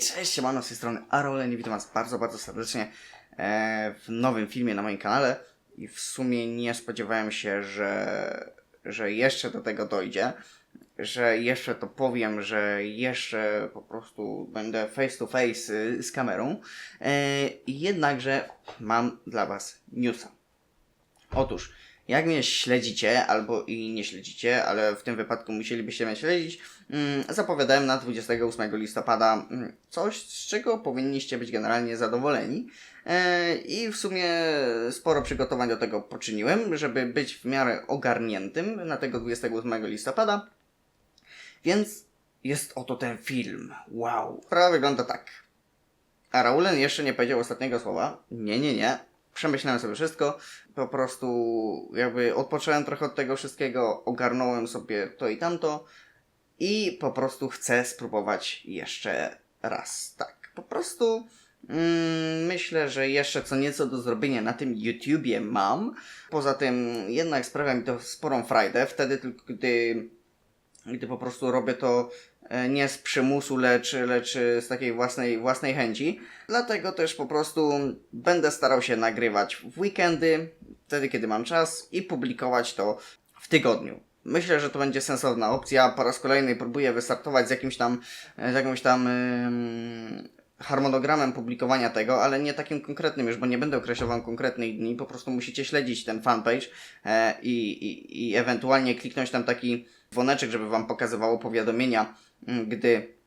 cześć, siemano z tej strony Aroleni, witam was bardzo, bardzo serdecznie e, w nowym filmie na moim kanale i w sumie nie spodziewałem się, że, że jeszcze do tego dojdzie, że jeszcze to powiem, że jeszcze po prostu będę face to face y, z kamerą, e, jednakże mam dla was newsa. Otóż, jak mnie śledzicie, albo i nie śledzicie, ale w tym wypadku musielibyście mnie śledzić, mm, zapowiadałem na 28 listopada mm, coś, z czego powinniście być generalnie zadowoleni. E, I w sumie sporo przygotowań do tego poczyniłem, żeby być w miarę ogarniętym na tego 28 listopada. Więc jest oto ten film. Wow. Sprawa wygląda tak. A Raulen jeszcze nie powiedział ostatniego słowa. Nie, nie, nie. Przemyślałem sobie wszystko. Po prostu jakby odpocząłem trochę od tego wszystkiego, ogarnąłem sobie to i tamto i po prostu chcę spróbować jeszcze raz. Tak, po prostu mm, myślę, że jeszcze co nieco do zrobienia na tym YouTubie mam. Poza tym jednak sprawia mi to sporą frajdę. Wtedy tylko gdy gdy po prostu robię to nie z przymusu, lecz, lecz z takiej własnej, własnej chęci. Dlatego też po prostu będę starał się nagrywać w weekendy, wtedy kiedy mam czas i publikować to w tygodniu. Myślę, że to będzie sensowna opcja. Po raz kolejny próbuję wystartować z jakimś tam, z jakimś tam harmonogramem publikowania tego, ale nie takim konkretnym już, bo nie będę określał konkretnych dni, po prostu musicie śledzić ten fanpage e, i, i, i ewentualnie kliknąć tam taki dzwoneczek, żeby wam pokazywało powiadomienia, mm, gdy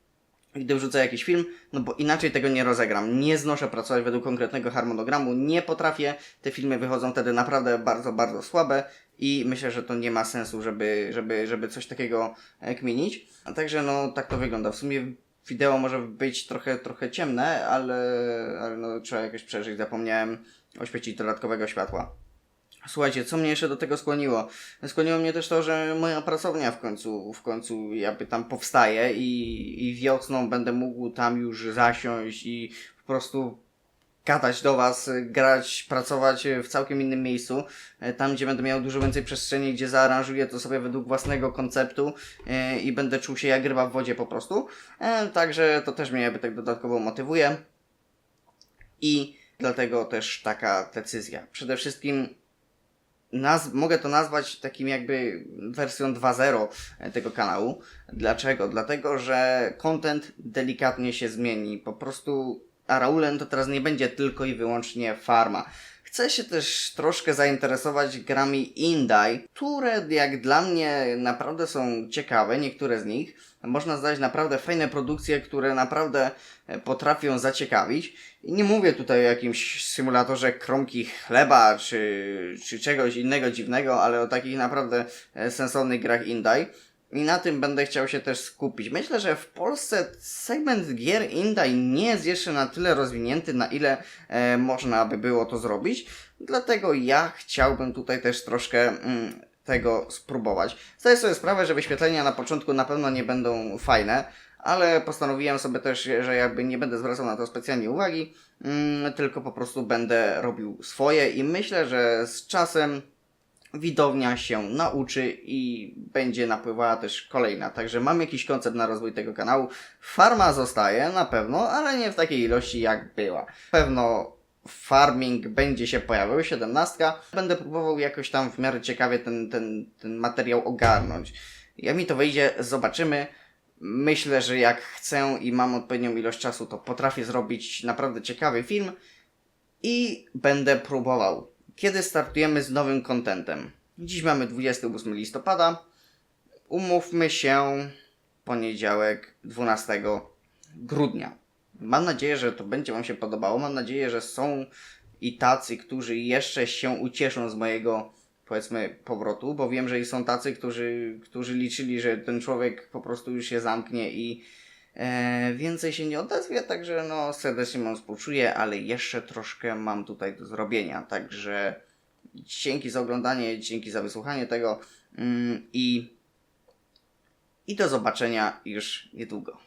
gdy wrzucę jakiś film, no bo inaczej tego nie rozegram. Nie znoszę pracować według konkretnego harmonogramu, nie potrafię. Te filmy wychodzą wtedy naprawdę bardzo, bardzo słabe i myślę, że to nie ma sensu, żeby, żeby, żeby coś takiego e, kminić. A także no tak to wygląda. W sumie wideo może być trochę, trochę ciemne, ale, ale no, trzeba jakoś przeżyć. Zapomniałem oświecić dodatkowego światła. Słuchajcie, co mnie jeszcze do tego skłoniło? Skłoniło mnie też to, że moja pracownia w końcu, w końcu jakby tam powstaje i, i wiosną będę mógł tam już zasiąść i po prostu gadać do Was, grać, pracować w całkiem innym miejscu, e, tam gdzie będę miał dużo więcej przestrzeni, gdzie zaaranżuję to sobie według własnego konceptu e, i będę czuł się jak ryba w wodzie po prostu. E, Także to też mnie jakby tak dodatkowo motywuje i dlatego też taka decyzja. Przede wszystkim naz- mogę to nazwać takim jakby wersją 2.0 tego kanału. Dlaczego? Dlatego, że content delikatnie się zmieni. Po prostu Araulen to teraz nie będzie tylko i wyłącznie farma. Chcę się też troszkę zainteresować grami indie, które jak dla mnie naprawdę są ciekawe, niektóre z nich. Można znaleźć naprawdę fajne produkcje, które naprawdę e, potrafią zaciekawić. I nie mówię tutaj o jakimś symulatorze kromki chleba czy, czy czegoś innego dziwnego, ale o takich naprawdę e, sensownych grach indie. I na tym będę chciał się też skupić. Myślę, że w Polsce segment gier indie nie jest jeszcze na tyle rozwinięty, na ile e, można by było to zrobić. Dlatego ja chciałbym tutaj też troszkę mm, tego spróbować. Zdaję sobie sprawę, że wyświetlenia na początku na pewno nie będą fajne, ale postanowiłem sobie też, że jakby nie będę zwracał na to specjalnie uwagi, mm, tylko po prostu będę robił swoje i myślę, że z czasem widownia się nauczy i będzie napływała też kolejna. Także mam jakiś koncept na rozwój tego kanału. Farma zostaje na pewno, ale nie w takiej ilości jak była. Pewno farming będzie się pojawiał, 17. Będę próbował jakoś tam w miarę ciekawie ten, ten, ten materiał ogarnąć. Jak mi to wyjdzie, zobaczymy. Myślę, że jak chcę i mam odpowiednią ilość czasu, to potrafię zrobić naprawdę ciekawy film i będę próbował. Kiedy startujemy z nowym kontentem? Dziś mamy 28 listopada. Umówmy się poniedziałek 12 grudnia. Mam nadzieję, że to będzie Wam się podobało. Mam nadzieję, że są i tacy, którzy jeszcze się ucieszą z mojego powiedzmy powrotu, bo wiem, że i są tacy, którzy, którzy liczyli, że ten człowiek po prostu już się zamknie i e, więcej się nie odezwie, także no serdecznie mam współczuję, ale jeszcze troszkę mam tutaj do zrobienia, także dzięki za oglądanie, dzięki za wysłuchanie tego mm, i, i do zobaczenia już niedługo.